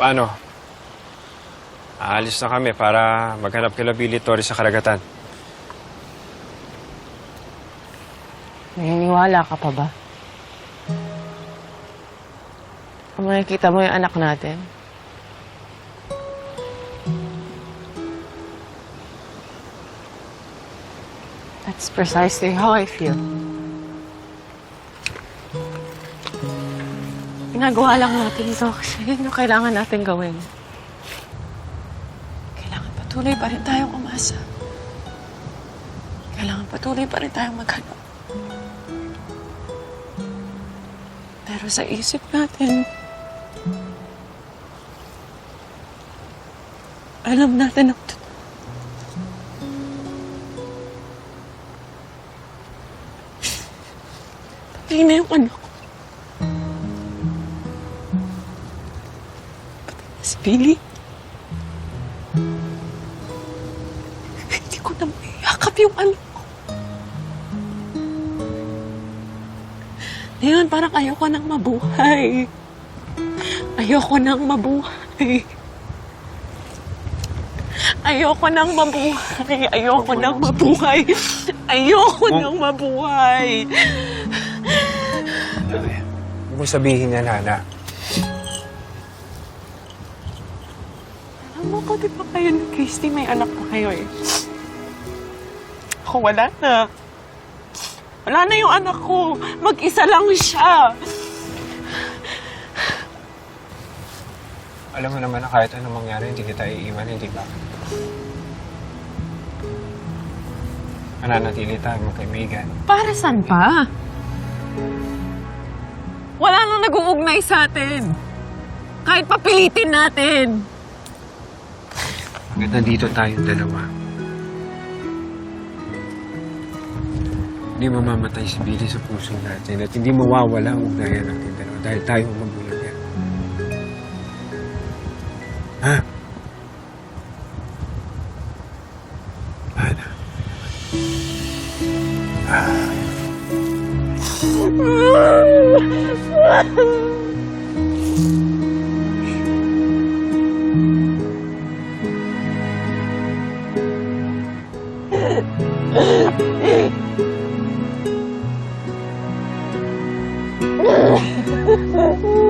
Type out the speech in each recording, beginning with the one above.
Paano? Aalis na kami para maghanap kila Billy Torres sa karagatan. Naniniwala ka pa ba? Kung makikita mo yung anak natin, that's precisely how I feel. Ginagawa lang natin ito kasi yun kailangan natin gawin. Kailangan patuloy pa rin tayong umasa. Kailangan patuloy pa rin tayong maghanap. Pero sa isip natin, alam natin ang totoo. Patay na yung Billy. Hindi ko na maiyakap yung anak ko. Ngayon, parang ayoko nang mabuhay. Ayoko nang mabuhay. Ayoko nang mabuhay. Ayoko nang mabuhay. Ayoko nang mabuhay. Huwag mo sabihin yan, Hana. Di ba kayo ni Christy, may anak pa kayo eh. Ako wala na. Wala na yung anak ko. Mag-isa lang siya. Alam mo naman na kahit anong mangyari, hindi kita iiwan, hindi ba? Mananatili tayo magkaibigan. Para saan pa? Wala nang nag-uugnay sa atin. Kahit papilitin natin. Nandito tayong dalawa. Hindi mamamatay si Billy sa puso natin at hindi mawawala ang ugnayan natin dalawa dahil tayo ang magulang yan. Ha? Ana. Yes.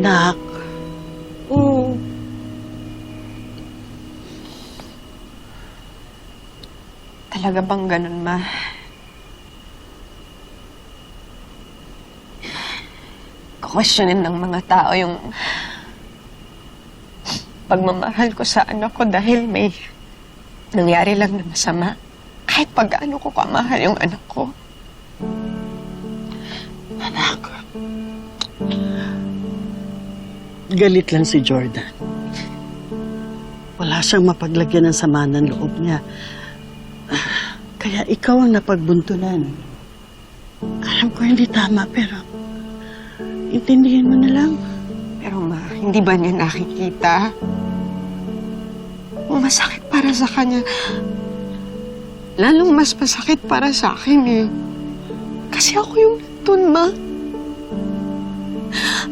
Anak. Oo. Talaga bang ganun, ma? Questionin ng mga tao yung pagmamahal ko sa anak ko dahil may nangyari lang na masama. Kahit pag-ano ko kamahal yung anak ko. Galit lang si Jordan. Wala siyang mapaglagyan ng sama ng loob niya. Kaya ikaw ang napagbuntunan. Alam ko hindi tama, pero intindihin mo na lang. Pero ma, hindi ba niya nakikita? Masakit para sa kanya. Lalong mas masakit para sa akin eh. Kasi ako yung nandun, ma.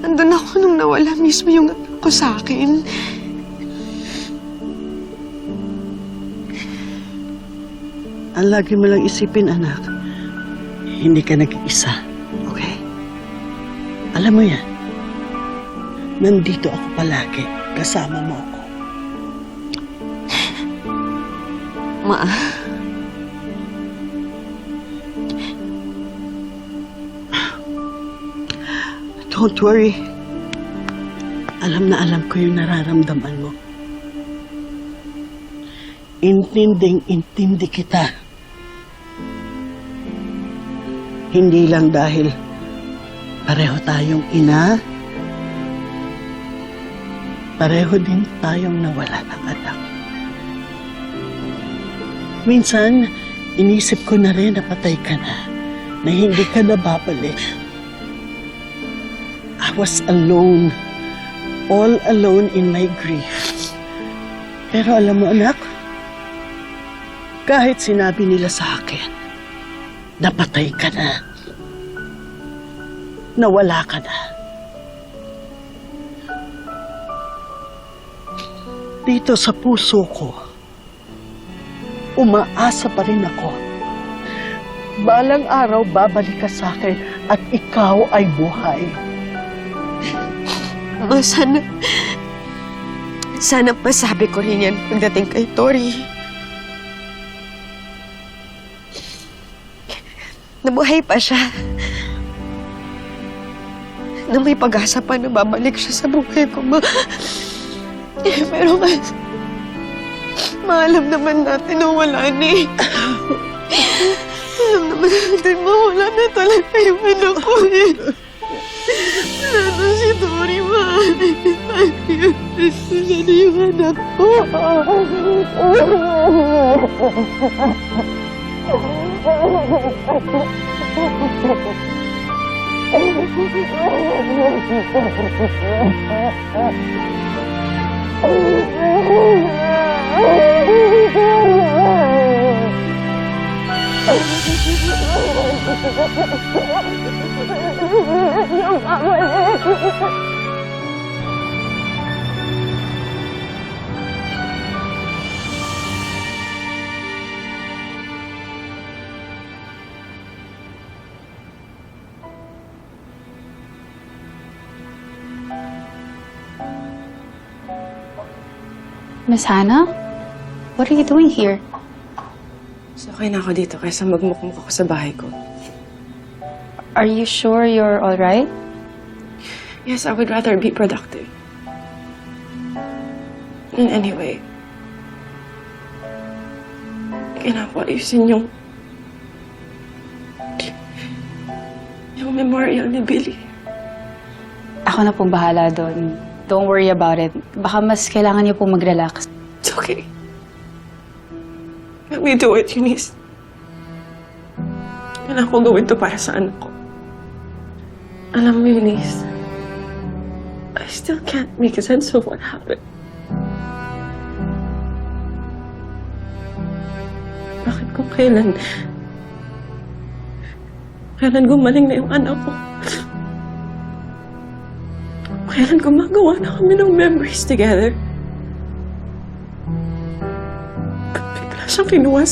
Andun ako nung nawala mismo yung anak ko sa akin. Ang lagi mo lang isipin, anak, hindi ka nag-iisa. Okay? Alam mo yan. Nandito ako palagi. Kasama mo ako. Ma, Don't worry. Alam na alam ko yung nararamdaman mo. Intinding intindi kita. Hindi lang dahil pareho tayong ina, pareho din tayong nawala ng anak. Minsan, inisip ko na rin na patay ka na, na hindi ka na babalik. I was alone, all alone in my grief. Pero alam mo anak, kahit sinabi nila sa akin, napatay ka na, nawala ka na. Dito sa puso ko, umaasa pa rin ako. Balang araw babalik ka sa akin at ikaw ay buhay. Ma, sana... Sana pasabi ko rin yan pagdating kay Tori. Nabuhay pa siya. Na may pag-asa pa na babalik siya sa buhay ko, ma. Pero mas... Maalam naman natin na wala ni. Alam naman natin mawala na talaga yung anak ko eh. Na si Tori, ma. Wala na yung anak ko. Miss Hannah? What are you doing here? So, okay na ako dito kaysa magmukmuk ako sa bahay ko. Are you sure you're alright? Yes, I would rather be productive. And anyway, kinapaayusin yung yung memorial ni Billy. Ako na pong bahala doon. Don't worry about it. Baka mas kailangan niyo pong mag-relax. It's okay. Let me do it, Eunice. Kailangan ko gawin to para sa anak ko. Alam mo, Eunice, I still can't make sense of what happened. Bakit kung kailan... Kailan gumaling na yung anak ko? Kailan gumagawa na kami ng memories together? Bigla siyang kinuha.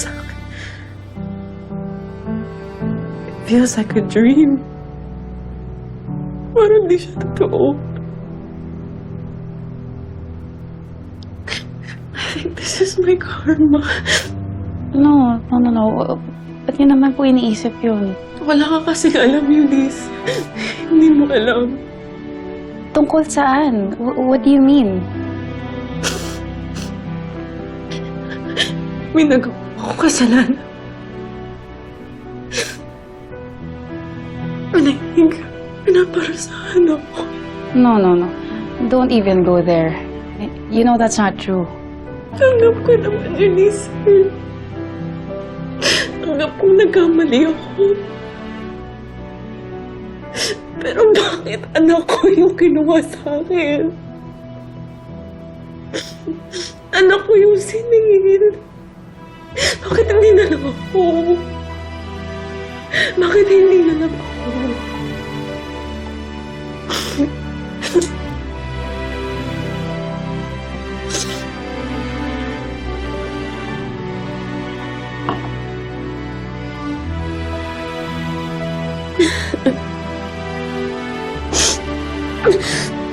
It feels like a dream. Parang di siya totoo. I think this is my karma. No, no, no, no. Ba't niyo naman po iniisip yun? Wala ka kasi alam, Eunice. Hindi mo alam. Tungkol saan? Wh- what do you mean? May nagawa akong kasalanan. Panahinga. Pinaparusahan ako. No, no, no. Don't even go there. You know that's not true. Tanggap ko naman, Eunice. Tanggap kong nagkamali ako. Pero bakit anak ko yung kinuha sa akin? Anak ko yung siningil. Bakit hindi na lang ako? Bakit hindi na lang ako? Oh,